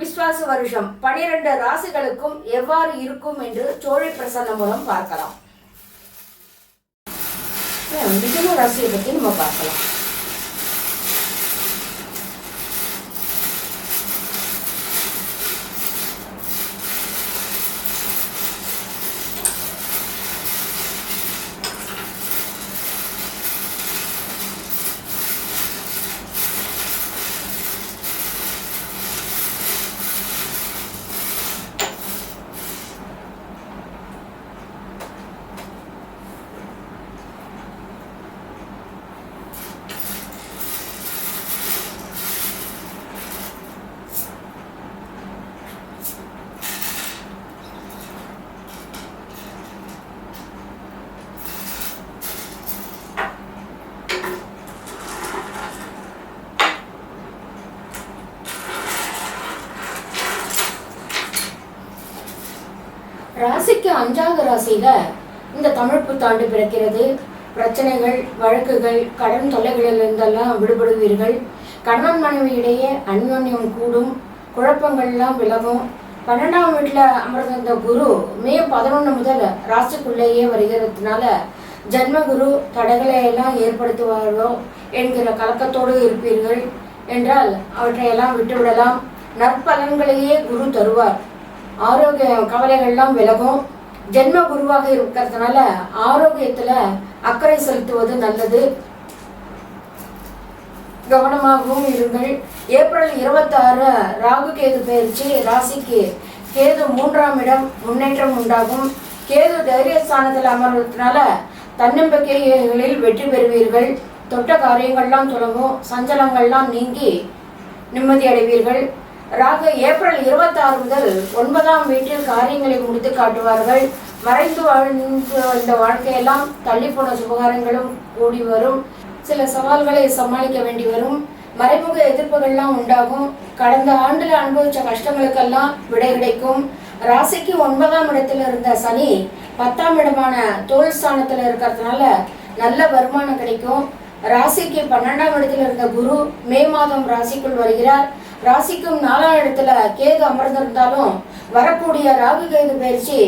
விஸ்வாச வருஷம் பனிரெண்டு ராசிகளுக்கும் எவ்வாறு இருக்கும் என்று சோழி பிரசன்னம் மூலம் பார்க்கலாம். மிதுன ராசியை பற்றி நம்ம பார்க்கலாம். ராசிக்கு அஞ்சாவது ராசியில இந்த தமிழ் புத்தாண்டு பிறக்கிறது. பிரச்சனைகள் வழக்குகள் கடன் தொல்லைகளில் இருந்தெல்லாம் விடுபடுவீர்கள். கணவன் மனைவி இடையே அந்யோன்யம் கூடும். குழப்பங்கள்லாம் விலகும். பன்னெண்டாம் வீட்டில் அமர்ந்திருந்த குரு மே பதினொன்று முதல் ராசிக்குள்ளேயே வருகிறதுனால ஜன்மகுரு தடைகளை எல்லாம் ஏற்படுத்துவார்களோ என்கிற கலக்கத்தோடு இருப்பீர்கள். என்றால் அவற்றையெல்லாம் விட்டுவிடலாம். நற்பலன்களையே குரு தருவார். ஆரோக்கிய கவலைகள்லாம் விலகும். ஜென்ம குருவாக இருக்கிறதுனால ஆரோக்கியத்துல அக்கறை செலுத்துவது நல்லது. கவனமாகவும் இருங்கள். ஏப்ரல் இருபத்தாறு ராகு கேது பயிற்சி ராசிக்கு கேது மூன்றாம் இடம் முன்னேற்றம் உண்டாகும். கேது தைரியஸ்தானத்தில் அமர்வதனால தன்னம்பிக்கைகளில் வெற்றி பெறுவீர்கள். தொட்ட காரியங்கள்லாம் தொடங்கும். சஞ்சலங்கள்லாம் நீங்கி நிம்மதி அடைவீர்கள். ராகு ஏப்ரல் இருபத்தாறு முதல் ஒன்பதாம் வீட்டில் காரியங்களை முடித்து காட்டுவார்கள். மறைந்து வாழ்ந்து வந்த வாழ்க்கையெல்லாம் தள்ளி போன சுபகாரங்களும் கூடி வரும். சில சவால்களை சமாளிக்க வேண்டி வரும். மறைமுக எதிர்ப்புகள்லாம் உண்டாகும். கடந்த ஆண்டுல அனுபவிச்ச கஷ்டங்களுக்கெல்லாம் விடை கிடைக்கும். ராசிக்கு ஒன்பதாம் இடத்துல இருந்த சனி பத்தாம் இடமான தோல் ஸ்தானத்துல இருக்கிறதுனால நல்ல வருமானம் கிடைக்கும். ராசிக்கு பன்னெண்டாம் இடத்துல இருந்த குரு மே மாதம் ராசிக்குள் வருகிறார். ராசிக்கும் நாலாம் இடத்துல கேது அமர்ந்திருந்தாலும் வரக்கூடிய ராகு கேது பயிற்சி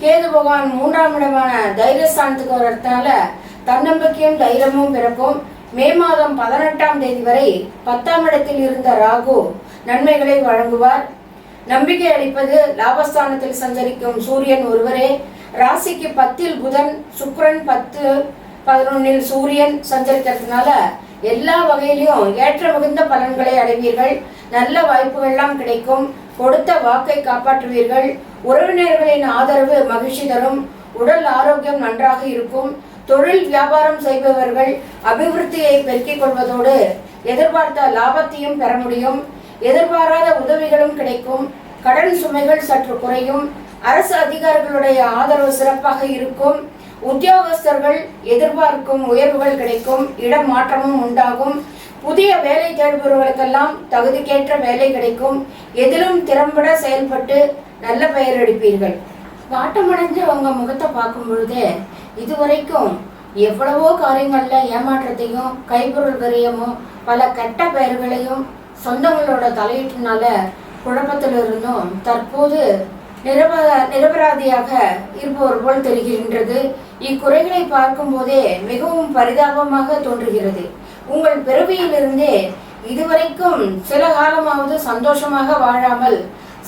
கேது பகவான் மூன்றாம் இடமான தைரியஸ்தானத்துக்கு வர்றதுனால தன்னம்பிக்கையும் தைரியமும் பிறக்கும். மே மாதம் பதினெட்டாம் தேதி வரை பத்தாம் இடத்தில் இருந்த ராகு நன்மைகளை வழங்குவார். நம்பிக்கை அளிப்பது லாபஸ்தானத்தில் சஞ்சரிக்கும் சூரியன் ஒருவரே. ராசிக்கு பத்தில் புதன் சுக்ரன் பத்து பதினொன்னில் சூரியன் சஞ்சரிக்கிறதுனால எல்லா வகையிலும் ஏற்ற மிகுந்த பலன்களை அடைவீர்கள். நல்ல வாய்ப்புகள்லாம் கிடைக்கும். கொடுத்த வாக்கை காப்பாற்றுவீர்கள். உறவினர்களின் ஆதரவு மகிழ்ச்சி தரும். உடல் ஆரோக்கியம் நன்றாக இருக்கும். தொழில் வியாபாரம் செய்பவர்கள் அபிவிருத்தியை பெருக்கிக் கொள்வதோடு எதிர்பார்த்த லாபத்தையும் பெற முடியும். எதிர்பாராத உதவிகளும் கிடைக்கும். கடன் சுமைகள் சற்று குறையும். அரசு அதிகாரிகளுடைய ஆதரவு சிறப்பாக இருக்கும். உத்தியோகஸ்தர்கள் எதிர்பார்க்கும் உயர்வுகள் கிடைக்கும். இடம் மாற்றமும் உண்டாகும். புதிய வேலை தேடுபவர்களுக்கெல்லாம் தகுதிக்கேற்ற வேலை கிடைக்கும். எதிலும் திறம்பட செயல்பட்டு நல்ல பெயர் எடுப்பீர்கள். வாட்டமடைஞ்சு அவங்க முகத்தை பார்க்கும் பொழுது இதுவரைக்கும் எவ்வளவோ காரியங்களில் ஏமாற்றத்தையும் கைப்பொருள் விரயமும் பல கெட்ட பெயர்களையும் சொந்தங்களோட தலையீட்டினால குழப்பத்தில் இருந்தும் தற்போது நிரப நிரபராதியாக இருப்பவர் போல் தெரிகின்றது. இக்குறைகளை பார்க்கும்போதே மிகவும் பரிதாபமாக தோன்றுகிறது. உங்கள் பிறவியிலிருந்தே இதுவரைக்கும் சில காலமாவது சந்தோஷமாக வாழாமல்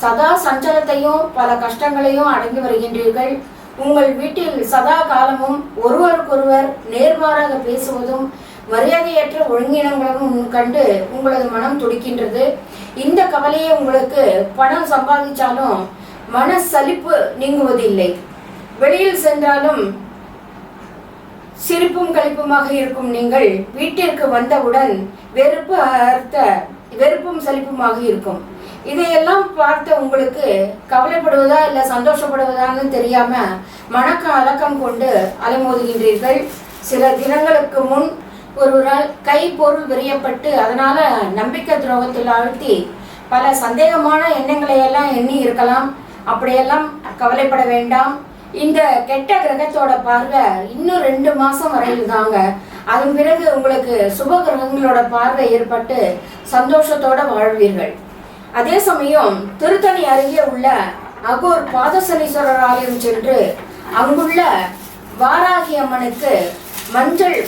சதா சஞ்சலத்தையும் பல கஷ்டங்களையும் அடங்கி வருகின்றீர்கள். உங்கள் வீட்டில் சதா காலமும் ஒருவருக்கொருவர் நேர்மாறாக பேசுவதும் மரியாதையற்ற ஒழுங்கினங்களும் கண்டு உங்களது மனம் துடிக்கின்றது. இந்த கவலையை உங்களுக்கு பணம் சம்பாதிச்சாலும் மன சலிப்பு நீங்குவதில்லை. வெளியில் சென்றாலும் சிரிப்பும் கழிப்புமாக இருக்கும் நீங்கள் வீட்டிற்கு வந்தவுடன் வெறுப்பு அர்த்த வெறுப்பும் சலிப்புமாக இருக்கும். இதையெல்லாம் பார்த்த உங்களுக்கு கவலைப்படுவதா இல்லை சந்தோஷப்படுவதான்னு தெரியாம மனக்க அலக்கம் கொண்டு அலைமோதுகின்றீர்கள். சில தினங்களுக்கு முன் ஒருவரால் கை பொருள் விரியப்பட்டு அதனால நம்பிக்கை துரோகத்தில் ஆழ்த்தி பல சந்தேகமான எண்ணங்களை எல்லாம் எண்ணி இருக்கலாம். அப்படியெல்லாம் கவலைப்பட வேண்டாம். இந்த கெட்ட கிரகத்தோட பார்வை இன்னும் ரெண்டு மாசம் வரையில் தாங்க அதன் பிறகு உங்களுக்கு சுப கிரகங்களோட பார்வை ஏற்பட்டு சந்தோஷத்தோட வாழ்வீர்கள். அதே சமயம் திருத்தணி அருகே உள்ள அகோர் பாதசனீஸ்வரர் ஆலயம் சென்று அங்குள்ள வாராகி அம்மனுக்கு மஞ்சள்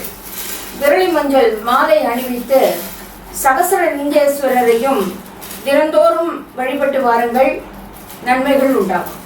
விரலி மஞ்சள் மாலை அணிவித்து சகசர லிங்கேஸ்வரரையும் தினந்தோறும் வழிபட்டு வாருங்கள். நன்மைகள் உண்டாகும்